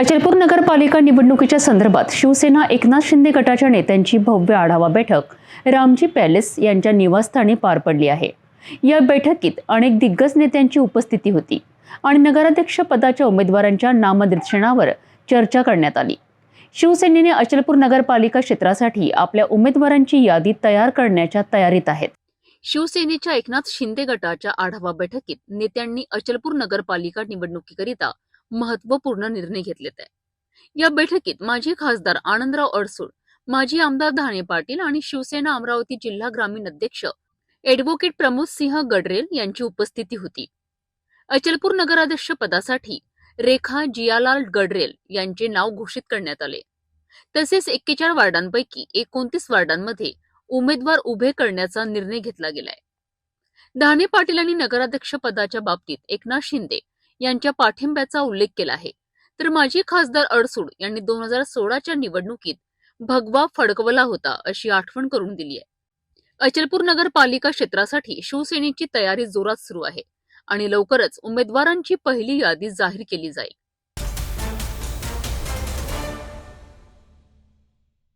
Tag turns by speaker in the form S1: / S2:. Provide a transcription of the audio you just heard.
S1: अचलपूर नगरपालिका निवडणुकीच्या संदर्भात शिवसेना एकनाथ शिंदे गटाच्या नेत्यांची भव्य आढावा बैठक रामजी पॅलेस यांच्या निवासस्थानी पार पडली आहे. या बैठकीत अनेक दिग्गज नेत्यांची उपस्थिती होती आणि नगराध्यक्ष पदाच्या उमेदवारांच्या नामनिर्देशनावर चर्चा करण्यात आली. शिवसेनेने अचलपूर नगरपालिका क्षेत्रासाठी आपल्या उमेदवारांची यादी तयार करण्याच्या तयारीत आहेत. शिवसेनेच्या एकनाथ शिंदे गटाच्या आढावा बैठकीत नेत्यांनी अचलपूर नगरपालिका निवडणुकीकरिता महत्त्वपूर्ण निर्णय घेतलेत आहे. या बैठकीत माजी खासदार आनंदराव अडसूळ माजी आमदार धाणे पाटील आणि शिवसेना अमरावती जिल्हा ग्रामीण अध्यक्ष एडव्होकेट प्रमोद सिंह गडरेल यांची उपस्थिती होती. अचलपूर नगराध्यक्ष पदासाठी रेखा जियालाल गडरेल यांचे नाव घोषित करण्यात आले. तसेच एक्केचाळ वार्डांपैकी एकोणतीस वार्डांमध्ये उमेदवार उभे करण्याचा निर्णय घेतला गेलाय. धाणे पाटील यांनी नगराध्यक्ष पदाच्या बाबतीत एकनाथ शिंदे यांच्या पाठिंब्याचा उल्लेख केला आहे. तर माजी खासदार अडसूड यांनी दोन हजार सोळाच्या निवडणुकीत भगवा फडकवला होता अशी आठवण करून दिली आहे. अचलपूर नगरपालिका क्षेत्रासाठी शिवसेनेची तयारी जोरात सुरू आहे आणि लवकरच उमेदवारांची पहिली यादी जाहीर केली जाईल.